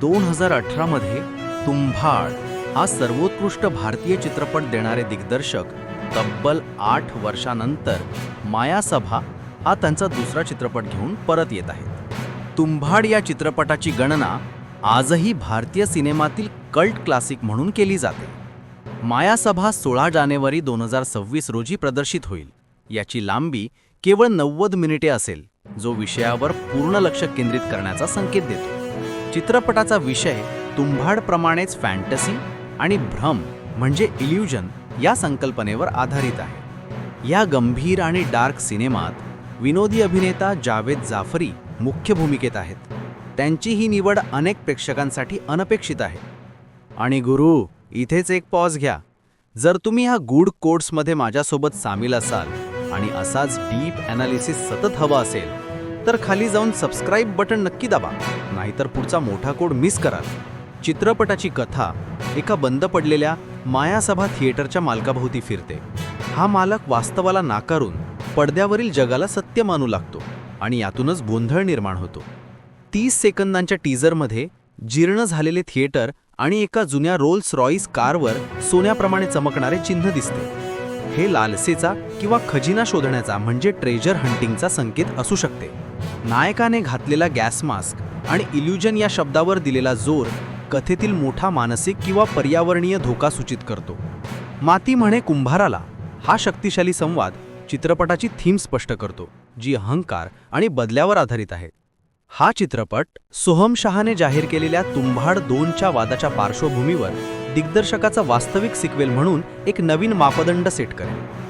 दोन हजार अठरामध्ये तुंभाड हा सर्वोत्कृष्ट भारतीय चित्रपट देणारे दिग्दर्शक तब्बल आठ वर्षानंतर मायासभा हा त्यांचा दुसरा चित्रपट घेऊन परत येत आहेत तुंभाड या चित्रपटाची गणना आजही भारतीय सिनेमातील कल्ट क्लासिक म्हणून केली जाते. मायासभा सोळा जानेवारी दोन हजार सव्वीस रोजी प्रदर्शित होईल. याची लांबी केवळ नव्वद मिनिटे असेल जो विषयावर पूर्ण लक्ष केंद्रित करण्याचा संकेत देतो. चित्रपटाचा विषय तुंभाडप्रमाणेच फॅन्टसी आणि भ्रम म्हणजे इल्युजन या संकल्पनेवर आधारित आहे. या गंभीर आणि डार्क सिनेमात विनोदी अभिनेता जावेद जाफरी मुख्य भूमिकेत आहेत. त्यांची ही निवड अनेक प्रेक्षकांसाठी अनपेक्षित आहे. आणि गुरु इथेच एक पॉज घ्या. जर तुम्ही ह्या गुड कोड्समध्ये माझ्यासोबत सामील असाल आणि असाच डीप ॲनालिसिस सतत हवा असेल तर खाली जाऊन सबस्क्राईब बटन नक्की दाबा. नाहीतर पुढचा मोठा कोड मिस कराल. चित्रपटाची कथा एका बंद पडलेल्या मायासभा थिएटरच्या मालकाभोवती फिरते. हा मालक वास्तवाला नाकारून पडद्यावरील जगाला सत्य मानू लागतो आणि यातूनच गोंधळ निर्माण होतो. तीस सेकंदांच्या टीझरमध्ये जीर्ण झालेले थिएटर आणि एका जुन्या रोल्स रॉईस कारवर सोन्याप्रमाणे चमकणारे चिन्ह दिसते. हे लालसेचा किंवा खजिना शोधण्याचा म्हणजे ट्रेजर हंटिंगचा संकेत असू शकते. नायकाने घातलेला गॅस मास्क आणि इल्युजन या शब्दावर दिलेला जोर कथेतील मोठा मानसिक किंवा पर्यावरणीय धोका सूचित करतो. माती म्हणे कुंभाराला हा शक्तिशाली संवाद चित्रपटाची थीम स्पष्ट करतो जी अहंकार आणि बदल्यावर आधारित आहे. हा चित्रपट सोहम शहाने जाहीर केलेल्या तुंभाड दोनच्या वादाच्या पार्श्वभूमीवर दिग्दर्शकाचा वास्तविक सिक्वेल म्हणून एक नवीन मापदंड सेट करेल.